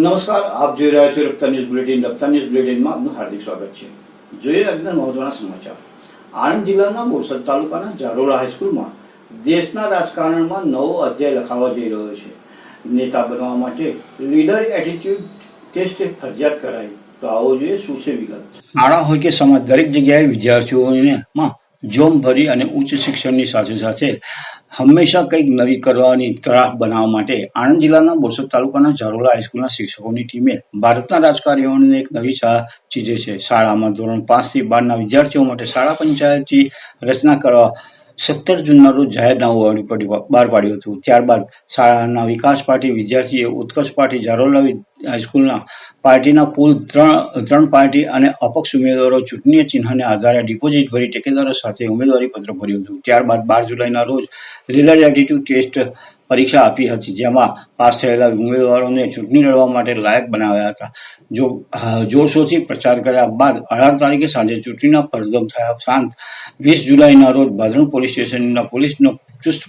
નમસ્કાર, આપ જોઈ રહ્યા છો Rapta news bulletin. Rapta news બુલેટિનમાં આપનું હાર્દિક સ્વાગત છે. જોઈએ આજના મહત્વના સમાચાર. આણંદ જિલ્લાના બોરસદ તાલુકાના જારોલા હાઈસ્કૂલમાં દેશના રાજકારણમાં નવો અધ્યાય લખાવા જઈ રહ્યો છે. નેતા બનવા માટે લીડર એટીટ્યુડ ટેસ્ટ ફરજિયાત કરાઈ. તો આવો જોઈએ શું છે વિગત. શાળા હોય કે સમાજ, દરેક જગ્યાએ વિદ્યાર્થીઓને જોમ ભરી અને ઉચ્ચ શિક્ષણની સાથે સાથે હંમેશા કંઈક નવી કરવાની તરાહ બનાવવા માટે આણંદ જિલ્લાના બોરસદ તાલુકાના જારોલા હાઈસ્કૂલના શિક્ષકોની ટીમે ભારતના રાજકારીઓને એક નવી ચીજે છે. શાળામાં ધોરણ પાંચથી બારના વિદ્યાર્થીઓ માટે શાળા પંચાયતની રચના કરવા સત્તર જૂનના રોજ જાહેરનામું બહાર પાડ્યું હતું. ત્યારબાદ શાળાના વિકાસ પાર્ટી વિદ્યાર્થીએ ઉત્કર્ષ પાર્ટી જારોલા વિ- હાઈસ્કૂલના પાર્ટીના કુલ ત્રણ ત્રણ પાર્ટી અને અપક્ષ ઉમેદવારો ચૂંટણી ચિહ્નને આધારે ડિપોઝિટ ભરી ટેકેદારો સાથે ઉમેદવારી પત્ર ભર્યું હતું. ત્યારબાદ બાર જુલાઈના રોજ રિલર એટીટ્યુડ ટેસ્ટ પરીક્ષા આપી હતી, જેમાં પાસ થયેલા ઉમેદવારોને ચૂંટણી લડવા માટે લાયક બનાવ્યા હતા. જો જોરશોરથી પ્રચાર કર્યા બાદ અઢાર તારીખે સાંજે ચૂંટણીના પરદમ થયા ઉપરાંત વીસ જુલાઈના રોજ ભાદરણ પોલીસ સ્ટેશનના પોલીસનો ચુસ્ત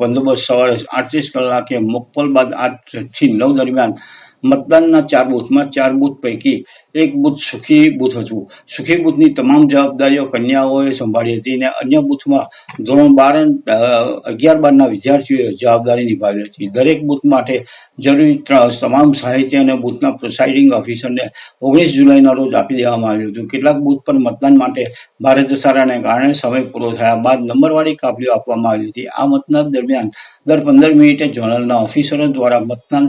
બંદોબસ્ત સવારે આડત્રીસ કલાકે મોકપલ બાદ આઠથી નવ દરમિયાન મતદાનના ચાર બૂથમાં ચાર બૂથ પૈકી એક બૂથ સુખી બૂથ હતું. સુખી બૂથની તમામ જવાબદારીઓ કન્યાઓએ સંભાળી હતી અને અન્ય બૂથમાં ધોરણ બાર અગિયાર બારના વિદ્યાર્થીઓએ જવાબદારી નિભાવી હતી. દરેક બૂથ માટે જરૂરી તમામ સાહિત્ય અને બૂથના પ્રિસાઇડિંગ ઓફિસરને ઓગણીસ જુલાઈના રોજ આપી દેવામાં આવ્યું હતું. કેટલાક બૂથ પર મતદાન માટે ભારે સારાને કારણે સમય પૂરો થયા બાદ નંબરવાળી કાપલીઓ આપવામાં આવી હતી. આ મતદાન દરમિયાન દર પંદર મિનિટે જોનલના ઓફિસરો દ્વારા મતદાન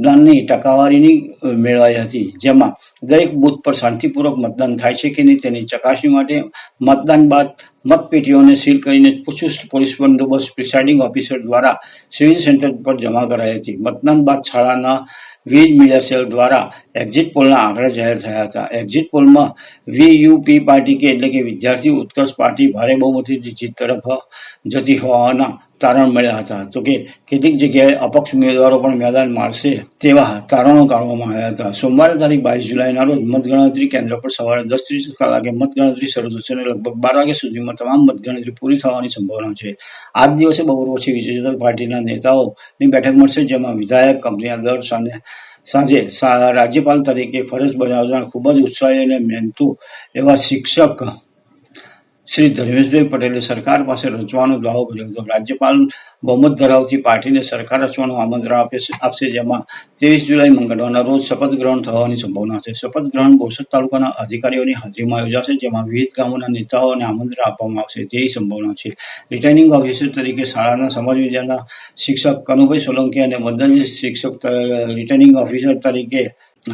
મતદાનની ટકાવારીની મેળવાઈ હતી. જેમાં દરેક બૂથ પર શાંતિપૂર્વક મતદાન થાય છે કે નહીં તેની ચકાસણી માટે મતદાન બાદ મતપેટીઓને સીલ કરીને ચુસ્ત પોલીસ બંદોબસ્ત પ્રિસાઇડિંગ ઓફિસર દ્વારા સિવિલ સેન્ટર પર જમા કરાઈ હતી. મતદાન બાદ શાળાના વીજ મીડિયા સેલ દ્વારા એક્ઝિટ પોલના આંકડા જાહેર થયા હતા. એક્ઝિટ પોલમાં વીયુપી પાર્ટી કે એટલે કે વિદ્યાર્થી ઉત્કર્ષ પાર્ટી ભારે બહુમતીથી જીત તરફ જતી હોવાના તારણ મળ્યા હતા. તો કે કેટલીક જગ્યાએ અપક્ષ ઉમેદવારો પણ મેદાન મારશે તેવા તારણો કાઢવામાં આવ્યા હતા. સોમવારે તારીખ બાવીસ જુલાઈના રોજ મતગણતરી કેન્દ્ર પર સવારે દસ ત્રીસ કલાકે મતગણતરી શરૂ થશે અને લગભગ બાર વાગ્યા સુધીમાં તમામ મતગણતરી પૂરી થવાની સંભાવના છે. આ દિવસે બપોર પછી વિજય જનતા પાર્ટીના નેતાઓની બેઠક મળશે, જેમાં વિધાયક, કંપનીના દર સાંજે સાંજે રાજ્યપાલ તરીકે ફરજ બજાવનાર ખૂબ જ ઉત્સાહી અને મહેનતુ એવા શિક્ષક શ્રી ધર્મેશભાઈ પટેલે સરકાર પાસે રચવાનો દાવો કર્યો હતો. રાજ્યપાલ બહુમત ધરાવતી પાર્ટીને સરકાર રચવાનું આમંત્રણ આપે આપશે, જેમાં ત્રેવીસ જુલાઈ મંગળવારના રોજ શપથ ગ્રહણ થવાની સંભાવના છે. શપથ ગ્રહણ બોરસદ તાલુકાના અધિકારીઓની હાજરીમાં યોજાશે, જેમાં વિવિધ ગામોના નેતાઓને આમંત્રણ આપવામાં આવશે. તેવી સંભાવના છે. રિટર્નિંગ ઓફિસર તરીકે શાળાના સમાજ વિદ્યાના શિક્ષક કનુભાઈ સોલંકી અને મદનજી શિક્ષક રિટર્નિંગ ઓફિસર તરીકે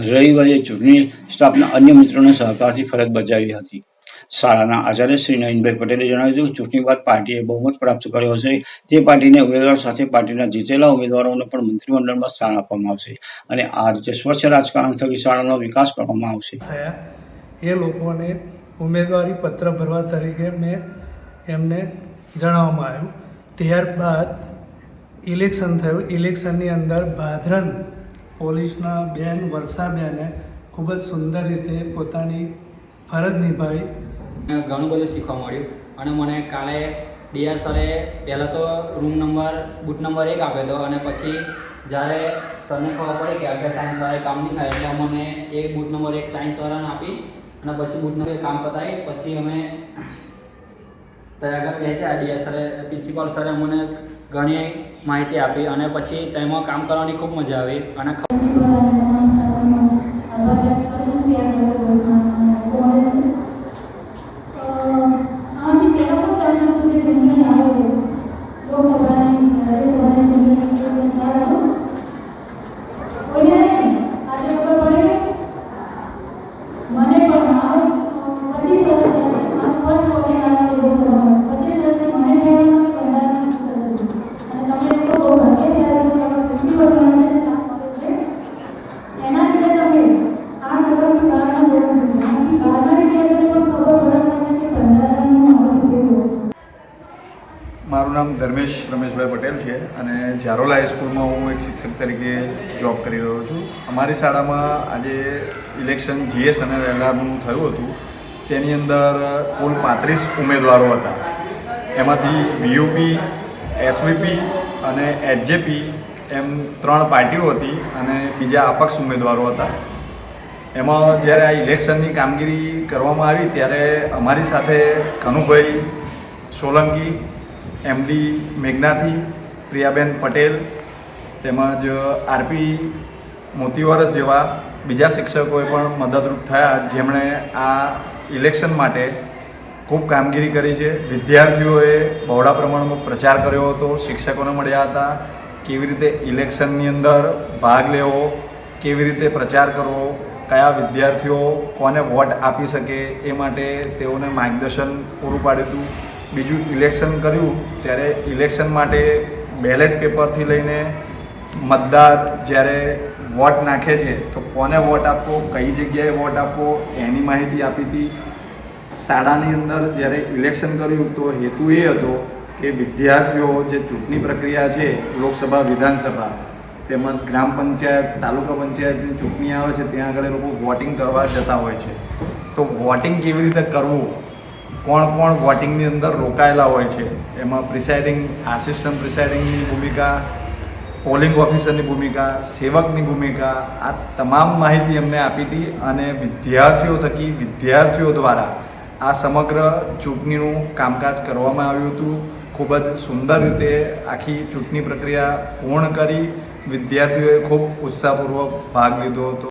રવિવારે ચૂંટણી સ્ટાફના અન્ય મિત્રોને સહકારથી ફરજ બજાવી હતી. શાળાના આચાર્ય શ્રી નવીનભાઈ પટેલે જણાવ્યું હતું ચૂંટણી બાદ પાર્ટીએ બહુમત પ્રાપ્ત કર્યો હશે. તે પાર્ટીને ઉમેદવાર સાથે પાર્ટીના જીતેલા ઉમેદવારોને પણ મંત્રીમંડળમાં સ્થાન આપવામાં આવશે અને આ રીતે સ્વચ્છ રાજકારણ થકી શાળાનો વિકાસ કરવામાં આવશે. એ લોકોને ઉમેદવારી પત્ર ભરવા તરીકે મેં એમને જણાવવામાં આવ્યું. ત્યારબાદ ઇલેક્શન થયું. ઇલેક્શનની અંદર ભાદરન પોલીસના બેન વર્ષાબેને ખૂબ જ સુંદર રીતે પોતાની ફરજ નિભાવી ઘણું બધું શીખવા મળ્યું. અને મને કાલે ડીઆર સરે પહેલાં તો રૂમ નંબર બૂથ નંબર એક આપ્યો હતો અને પછી જ્યારે સરને ખબર પડી કે આગળ સાયન્સવાળાએ કામ નહીં થાય એટલે અમને એ બૂથ નંબર, એક સાયન્સવાળાને આપી અને પછી બૂથ નંબર કામ પતાવી. પછી અમે ત્યાં આગળ પહોંચ્યા. ડીઆર સરે, પ્રિન્સિપાલ સરે અમને ઘણી માહિતી આપી અને પછી તેમાં કામ કરવાની ખૂબ મજા આવી અને મારું નામ ધર્મેશ રમેશભાઈ પટેલ છે અને ઝારોલા હાઈસ્કૂલમાં હું એક શિક્ષક તરીકે જોબ કરી રહ્યો છું. અમારી શાળામાં આજે ઇલેક્શન જીએસ અને રેલાનું થયું હતું. તેની અંદર કુલ પાંત્રીસ ઉમેદવારો હતા. એમાંથી વીયુપી એસવીપી અને એચજેપી એમ ત્રણ પાર્ટીઓ હતી અને બીજા અપક્ષ ઉમેદવારો હતા. એમાં જ્યારે આ ઇલેક્શનની કામગીરી કરવામાં આવી, ત્યારે અમારી સાથે કનુભાઈ સોલંકી એમડી મેઘનાથી, પ્રિયાબેન પટેલ તેમજ આરપી મોતીવરસ જેવા બીજા શિક્ષકોએ પણ મદદરૂપ થયા, જેમણે આ ઇલેક્શન માટે ખૂબ કામગીરી કરી છે. વિદ્યાર્થીઓએ બહોળા પ્રમાણમાં પ્રચાર કર્યો હતો, શિક્ષકોને મળ્યા હતા, કેવી રીતે ઇલેક્શનની અંદર ભાગ લેવો, કેવી રીતે પ્રચાર કરવો, કયા વિદ્યાર્થીઓ કોને વોટ આપી શકે એ માટે તેઓને માર્ગદર્શન પૂરું પાડ્યું હતું. બીજું ઇલેક્શન કર્યું, ત્યારે ઇલેક્શન માટે બેલેટ પેપરથી લઈને મતદાર જ્યારે વોટ નાખે છે, તો કોને વોટ આપવો, કઈ જગ્યાએ વોટ આપવો, એની માહિતી આપી હતી. શાળાની અંદર જ્યારે ઇલેક્શન કર્યું, તો હેતુ એ હતો કે વિદ્યાર્થીઓ જે ચૂંટણી પ્રક્રિયા છે, લોકસભા, વિધાનસભા, તેમજ ગ્રામ પંચાયત, તાલુકા પંચાયતની ચૂંટણી આવે છે, ત્યાં આગળ લોકો વોટિંગ કરવા જતા હોય છે. તો વોટિંગ કેવી રીતે કરવું? કોણ કોણ વોટિંગની અંદર રોકાયેલા હોય છે, એમાં પ્રિસાઇડિંગ આસિસ્ટન્ટ પ્રિસાઇડિંગની ભૂમિકા પોલિંગ ઓફિસરની ભૂમિકા, સેવકની ભૂમિકા, આ તમામ માહિતી એમને આપી હતી અને વિદ્યાર્થીઓ થકી વિદ્યાર્થીઓ દ્વારા આ સમગ્ર ચૂંટણીનું કામકાજ કરવામાં આવ્યું હતું. ખૂબ જ સુંદર રીતે આખી ચૂંટણી પ્રક્રિયા પૂર્ણ કરી. વિદ્યાર્થીઓએ ખૂબ ઉત્સાહપૂર્વક ભાગ લીધો હતો.